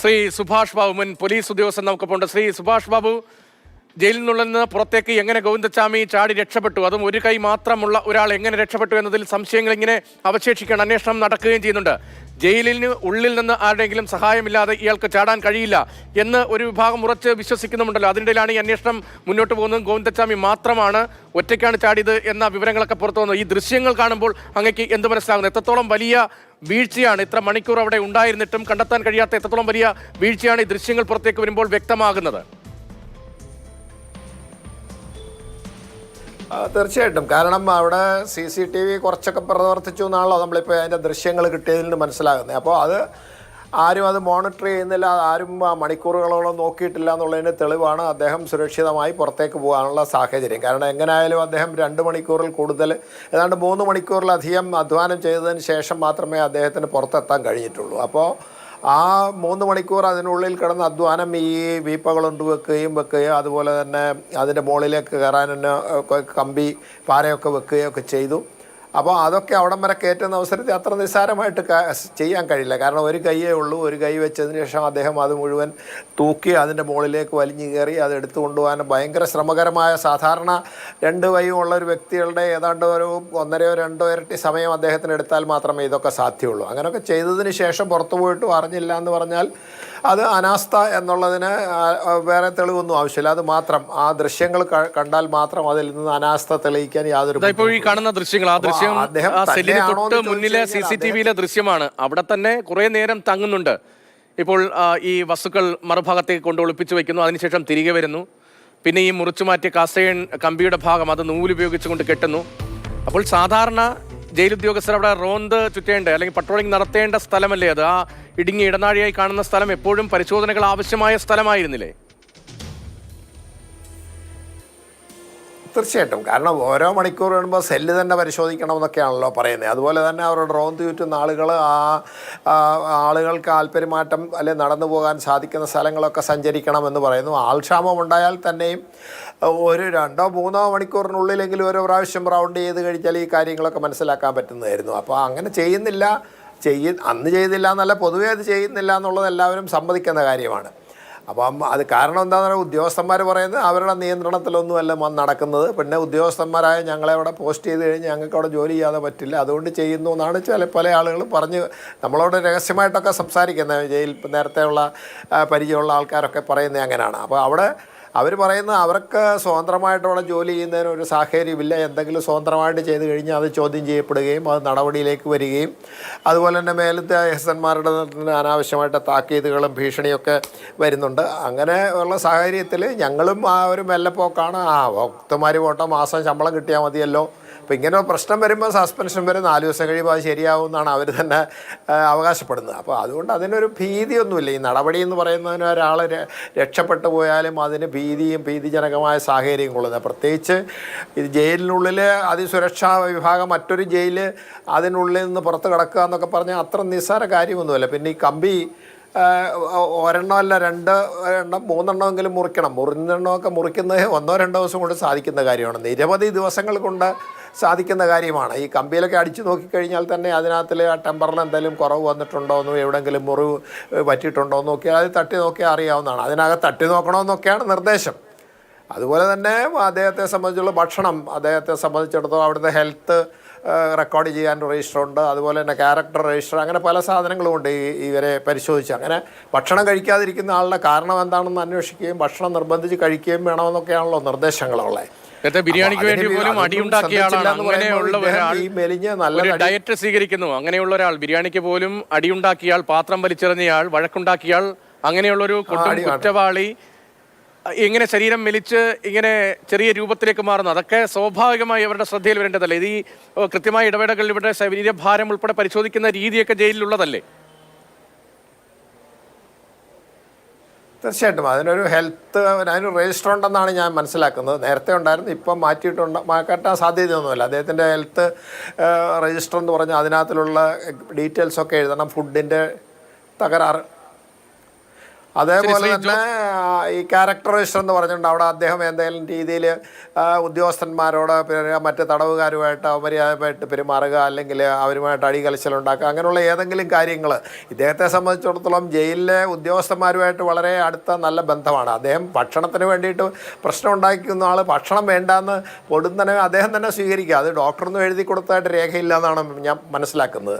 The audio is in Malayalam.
ശ്രീ സുഭാഷ് ബാബു മുൻ പോലീസ് ഉദ്യോഗസ്ഥൻ നമുക്കൊപ്പമുണ്ട് ശ്രീ സുഭാഷ് ബാബു ജയിലിൽ നിന്നുള്ള നിന്ന് പുറത്തേക്ക് എങ്ങനെ ഗോവിന്ദച്ചാമി ചാടി രക്ഷപ്പെട്ടു? അതും ഒരു കൈ മാത്രമുള്ള ഒരാൾ എങ്ങനെ രക്ഷപ്പെട്ടു എന്നതിൽ സംശയങ്ങൾ ഇങ്ങനെ അവശേഷിക്കുകയാണ്. അന്വേഷണം നടക്കുകയും ചെയ്യുന്നുണ്ട്. ജയിലിന് ഉള്ളിൽ നിന്ന് ആരുടെയെങ്കിലും സഹായമില്ലാതെ ഇയാൾക്ക് ചാടാൻ കഴിയില്ല എന്ന് ഒരു വിഭാഗം ഉറച്ച് വിശ്വസിക്കുന്നുമുണ്ടല്ലോ. അതിനിടയിലാണ് ഈ അന്വേഷണം മുന്നോട്ട് പോകുന്നത്. ഗോവിന്ദസ്വാമി മാത്രമാണ് ഒറ്റയ്ക്കാണ് ചാടിയത് എന്ന വിവരങ്ങളൊക്കെ പുറത്തു വന്നത് ഈ ദൃശ്യങ്ങൾ കാണുമ്പോൾ അങ്ങേക്ക് എന്ത് മനസ്സിലാകുന്നു? എത്രത്തോളം വലിയ വീഴ്ചയാണ് ഇത്ര മണിക്കൂർ അവിടെ ഉണ്ടായിരുന്നിട്ടും കണ്ടെത്താൻ കഴിയാത്ത എത്രത്തോളം വലിയ വീഴ്ചയാണ് ഈ ദൃശ്യങ്ങൾ പുറത്തേക്ക് വരുമ്പോൾ വ്യക്തമാകുന്നത്? തീർച്ചയായിട്ടും. കാരണം അവിടെ സി സി ടി വി കുറച്ചൊക്കെ പ്രവർത്തിച്ചു എന്നാണല്ലോ നമ്മളിപ്പോൾ അതിന്റെ ദൃശ്യങ്ങൾ കിട്ടിയതിൽ നിന്ന് മനസ്സിലാകുന്നത്. അപ്പോൾ അത് ആരും അത് മോണിറ്റർ ചെയ്യുന്നില്ല ആരും ആ മണിക്കൂറുകളോളം നോക്കിയിട്ടില്ല എന്നുള്ളതിന് തെളിവാണ് അദ്ദേഹം സുരക്ഷിതമായി പുറത്തേക്ക് പോകാനുള്ള സാഹചര്യം. കാരണം എങ്ങനെയായാലും അദ്ദേഹം രണ്ട് മണിക്കൂറിൽ കൂടുതൽ ഏതാണ്ട് മൂന്ന് മണിക്കൂറിലധികം അധ്വാനം ചെയ്തതിന് ശേഷം മാത്രമേ അദ്ദേഹത്തിന് പുറത്തെത്താൻ കഴിഞ്ഞിട്ടുള്ളൂ. അപ്പോൾ ആ മൂന്ന് മണിക്കൂർ അതിനുള്ളിൽ കിടന്ന് അധ്വാനം ഈ വീപ്പകൾ കൊണ്ട് വെക്കുകയും വെക്കുകയും അതുപോലെ തന്നെ അതിന്റെ മുകളിലേക്ക് കയറാൻ തന്നെ കമ്പി പാരയൊക്കെ വെക്കുകയും ഒക്കെ ചെയ്തു. അപ്പോൾ അതൊക്കെ അവിടം വരെ കയറ്റുന്ന അവസരത്തിൽ അത്ര നിസ്സാരമായിട്ട് ചെയ്യാൻ കഴിയില്ല. കാരണം ഒരു കൈയേ ഉള്ളൂ ഒരു കൈ വെച്ചതിന് ശേഷം അദ്ദേഹം അത് മുഴുവൻ തൂക്കി അതിന്റെ മുകളിലേക്ക് വലിഞ്ഞു കയറി അത് എടുത്തു കൊണ്ടുപോകാൻ ഭയങ്കര ശ്രമകരമായ സാധാരണ രണ്ട് കൈയും ഉള്ള ഒരു വ്യക്തികളുടെ ഏതാണ്ട് ഒരു ഒന്നരയോ രണ്ടോ ഇരട്ടി സമയം അദ്ദേഹത്തിന് എടുത്താൽ മാത്രമേ ഇതൊക്കെ സാധ്യമുള്ളൂ. അങ്ങനെയൊക്കെ ചെയ്തതിന് ശേഷം പുറത്തു പോയിട്ടും അറിഞ്ഞില്ല എന്ന് പറഞ്ഞാൽ അത് അനാസ്ഥ എന്നുള്ളതിന് വേറെ തെളിവൊന്നും ആവശ്യമില്ല. അത് മാത്രം. ആ ദൃശ്യങ്ങൾ കണ്ടാൽ മാത്രം അതിൽ നിന്ന് അനാസ്ഥ തെളിയിക്കാൻ യാതൊരു ഇപ്പോൾ ഈ കാണുന്ന ദൃശ്യങ്ങൾ ആ ദൃശ്യം സെല്ലിന് തൊട്ട് മുന്നിലെ സി സി ടി വിയിലെ ദൃശ്യമാണ്. അവിടെ തന്നെ കുറെ നേരം തങ്ങുന്നുണ്ട്. ഇപ്പോൾ ഈ വസ്തുക്കൾ മറുഭാഗത്തേക്ക് കൊണ്ട് ഒളിപ്പിച്ചു വെക്കുന്നു. അതിനുശേഷം തിരികെ വരുന്നു. പിന്നെ ഈ മുറിച്ചു മാറ്റിയ കസേൺ കമ്പിയുടെ ഭാഗം അത് നൂലുപയോഗിച്ചുകൊണ്ട് കെട്ടുന്നു. അപ്പോൾ സാധാരണ ജയിലുദ്യോഗസ്ഥർ അവിടെ റോന്ത് ചുറ്റേണ്ട അല്ലെങ്കിൽ പട്രോളിംഗ് നടത്തേണ്ട സ്ഥലമല്ലേ അത്? ആ ഇടുങ്ങിയ ഇടനാഴിയായി കാണുന്ന സ്ഥലം എപ്പോഴും പരിശോധനകൾ ആവശ്യമായ സ്ഥലമായിരുന്നില്ലേ? തീർച്ചയായിട്ടും. കാരണം ഓരോ മണിക്കൂർ വരുമ്പോൾ സെല്ല് തന്നെ പരിശോധിക്കണം എന്നൊക്കെയാണല്ലോ പറയുന്നത്. അതുപോലെ തന്നെ അവരുടെ ഡ്രോൺ ചുറ്റുന്ന ആളുകൾ ആ ആളുകൾക്ക് ആൽപ്പെരുമാറ്റം അല്ലെ നടന്നു പോകാൻ സാധിക്കുന്ന സ്ഥലങ്ങളൊക്കെ സഞ്ചരിക്കണം എന്ന് പറയുന്നു. ആൾക്ഷാമം ഉണ്ടായാൽ തന്നെയും ഒരു രണ്ടോ മൂന്നോ മണിക്കൂറിനുള്ളിലെങ്കിലും ഓരോ പ്രാവശ്യം റൗണ്ട് ചെയ്ത് കഴിച്ചാൽ ഈ കാര്യങ്ങളൊക്കെ മനസ്സിലാക്കാൻ പറ്റുന്നതായിരുന്നു. അപ്പോൾ അങ്ങനെ ചെയ്യുന്നില്ല. ചെയ്യ അന്ന് ചെയ്തില്ല എന്നല്ല പൊതുവേ അത് ചെയ്യുന്നില്ല എന്നുള്ളത് എല്ലാവരും സമ്മതിക്കുന്ന കാര്യമാണ്. അപ്പം അത് കാരണം എന്താണെന്ന് പറയുക ഉദ്യോഗസ്ഥന്മാർ പറയുന്നത് അവരുടെ നിയന്ത്രണത്തിലൊന്നുമല്ല നടക്കുന്നത്. പിന്നെ ഉദ്യോഗസ്ഥന്മാരായ ഞങ്ങളെ അവിടെ പോസ്റ്റ് ചെയ്ത് കഴിഞ്ഞ് ഞങ്ങൾക്ക് അവിടെ ജോലി ചെയ്യാതെ പറ്റില്ല. അതുകൊണ്ട് ചെയ്യുന്നു എന്നാണ് ചില പല ആളുകളും പറഞ്ഞ് നമ്മളോട് രഹസ്യമായിട്ടൊക്കെ സംസാരിക്കുന്നത്. ജയിൽ നേരത്തെയുള്ള ഉള്ള പരിചയമുള്ള ആൾക്കാരൊക്കെ പറയുന്നത് അങ്ങനെയാണ്. അപ്പോൾ അവിടെ അവർ പറയുന്നത് അവർക്ക് സ്വതന്ത്രമായിട്ടുള്ള ജോലി ചെയ്യുന്നതിന് ഒരു സാഹചര്യമില്ല. എന്തെങ്കിലും സ്വതന്ത്രമായിട്ട് ചെയ്ത് കഴിഞ്ഞാൽ അത് ചോദ്യം ചെയ്യപ്പെടുകയും അത് നടപടിയിലേക്ക് വരികയും അതുപോലെ തന്നെ മേലത്തെ തന്നെ അനാവശ്യമായിട്ട് താക്കീതുകളും ഭീഷണിയൊക്കെ വരുന്നുണ്ട്. അങ്ങനെ ഉള്ള സാഹചര്യത്തിൽ ഞങ്ങളും ആ ഒരു മെല്ലപ്പോക്കാണ്. ആ ഭക്തന്മാർ പോട്ടെ മാസം ശമ്പളം കിട്ടിയാൽ മതിയല്ലോ. അപ്പോൾ ഇങ്ങനെ പ്രശ്നം വരുമ്പോൾ സസ്പെൻഷൻ വരെ നാല് ദിവസം കഴിയുമ്പോൾ അത് ശരിയാവും എന്നാണ് അവർ തന്നെ അവകാശപ്പെടുന്നത്. അപ്പോൾ അതുകൊണ്ട് അതിനൊരു ഭീതിയൊന്നുമില്ല. ഈ നടപടി എന്ന് പറയുന്നതിന് ഒരാൾ രക്ഷപ്പെട്ടു പോയാലും അതിന് ഭീതിയും ഭീതിജനകമായ സാഹചര്യം കൊള്ളുന്നത് പ്രത്യേകിച്ച് ഇത് ജയിലിനുള്ളിൽ അതിസുരക്ഷാ വിഭാഗം മറ്റൊരു ജയിൽ അതിനുള്ളിൽ നിന്ന് പുറത്ത് കിടക്കുക എന്നൊക്കെ പറഞ്ഞാൽ അത്ര നിസ്സാര കാര്യമൊന്നുമല്ല. പിന്നെ ഈ കമ്പി ഒരെണ്ണം അല്ല രണ്ട് എണ്ണം മൂന്നെണ്ണമെങ്കിലും മുറിക്കണം. മുറിഞ്ഞെണ്ണമൊക്കെ മുറിക്കുന്നത് ഒന്നോ രണ്ടോ ദിവസം കൊണ്ട് സാധിക്കുന്ന കാര്യമാണ്. നിരവധി ദിവസങ്ങൾ കൊണ്ട് സാധിക്കുന്ന കാര്യമാണ്. ഈ കമ്പിയിലൊക്കെ അടിച്ചു നോക്കിക്കഴിഞ്ഞാൽ തന്നെ അതിനകത്തിൽ ആ ടെമ്പറിൽ എന്തെങ്കിലും കുറവ് വന്നിട്ടുണ്ടോ എന്നോ എവിടെയെങ്കിലും മുറിവ് പറ്റിയിട്ടുണ്ടോ എന്ന് നോക്കിയാൽ അത് തട്ടി നോക്കിയാൽ അറിയാവുന്നതാണ്. അതിനകത്ത് തട്ടി നോക്കണമെന്നൊക്കെയാണ് നിർദ്ദേശം. അതുപോലെ തന്നെ അദ്ദേഹത്തെ സംബന്ധിച്ചുള്ള ഭക്ഷണം അദ്ദേഹത്തെ സംബന്ധിച്ചിടത്തോളം അവിടുത്തെ ഹെൽത്ത് റെക്കോർഡ് ചെയ്യാൻ രജിസ്റ്റർ ഉണ്ട്. അതുപോലെ തന്നെ ക്യാരക്ടർ രജിസ്റ്റർ അങ്ങനെ പല സാധനങ്ങളും ഉണ്ട് ഈ ഇവരെ പരിശോധിച്ച്. അങ്ങനെ ഭക്ഷണം കഴിക്കാതിരിക്കുന്ന ആളുടെ കാരണം എന്താണെന്ന് അന്വേഷിക്കുകയും ഭക്ഷണം നിർബന്ധിച്ച് കഴിക്കുകയും വേണമെന്നൊക്കെയാണല്ലോ നിർദ്ദേശങ്ങളുള്ളത് നേരത്തെ ബിരിയാണിക്ക് വേണ്ടി പോലും അടിയുണ്ടാക്കിയ ആളാണ്. അങ്ങനെയുള്ള ഒരാൾ ഒരു ഡയറ്റ് സ്വീകരിക്കുന്നു. അങ്ങനെയുള്ള ഒരാൾ ബിരിയാണിക്ക് പോലും അടിയുണ്ടാക്കിയാൾ പാത്രം വലിച്ചെറിഞ്ഞയാൾ വഴക്കുണ്ടാക്കിയാൾ അങ്ങനെയുള്ള ഒരു കുറ്റവാളി ഇങ്ങനെ ശരീരം മെലിച്ച് ഇങ്ങനെ ചെറിയ രൂപത്തിലേക്ക് മാറുന്നു. അതൊക്കെ സ്വാഭാവികമായി അവരുടെ ശ്രദ്ധയിൽ വരേണ്ടതല്ലേ? ഇത് ഈ കൃത്യമായ ഇടപെടലുകൾ ഇവരുടെ ശരീരഭാരം ഉൾപ്പെടെ പരിശോധിക്കുന്ന രീതിയൊക്കെ ജയിലിലുള്ളതല്ലേ? തീർച്ചയായിട്ടും. അതിനൊരു ഹെൽത്ത് അതിന് രജിസ്റ്റർ ഉണ്ടെന്നാണ് ഞാൻ മനസ്സിലാക്കുന്നത്. നേരത്തെ ഉണ്ടായിരുന്നു ഇപ്പം മാറ്റിയിട്ടുണ്ട്. മാറ്റാൻ സാധ്യതയൊന്നുമില്ല. അദ്ദേഹത്തിന്റെ ഹെൽത്ത് രജിസ്റ്റർ എന്ന് പറഞ്ഞാൽ അതിനകത്തുള്ള ഡീറ്റെയിൽസ് ഒക്കെ എഴുതണം. ഫുഡിന്റെ തകരാറ്. അതേപോലെ തന്നെ ഈ ക്യാരക്ടറൈസർ എന്ന് പറഞ്ഞിട്ടുണ്ട് അവിടെ അദ്ദേഹം എന്തെങ്കിലും രീതിയിൽ ഉദ്യോഗസ്ഥന്മാരോട് പിന്നെ മറ്റ് തടവുകാരുമായിട്ട് അപര്യാദമായിട്ട് പെരുമാറുക അല്ലെങ്കിൽ അവരുമായിട്ട് അടികലശലുണ്ടാക്കുക അങ്ങനെയുള്ള ഏതെങ്കിലും കാര്യങ്ങൾ. ഇദ്ദേഹത്തെ സംബന്ധിച്ചിടത്തോളം ജയിലിലെ ഉദ്യോഗസ്ഥന്മാരുമായിട്ട് വളരെ അടുത്ത നല്ല ബന്ധമാണ്. അദ്ദേഹം ഭക്ഷണത്തിന് വേണ്ടിയിട്ട് പ്രശ്നം ഉണ്ടാക്കുന്ന ആൾ ഭക്ഷണം വേണ്ടാന്ന് പൊടുന്നനെ അദ്ദേഹം തന്നെ സ്വീകരിക്കുക. അത് ഡോക്ടറൊന്നും എഴുതി കൊടുത്തായിട്ട് രേഖയില്ല എന്നാണ് ഞാൻ മനസ്സിലാക്കുന്നത്.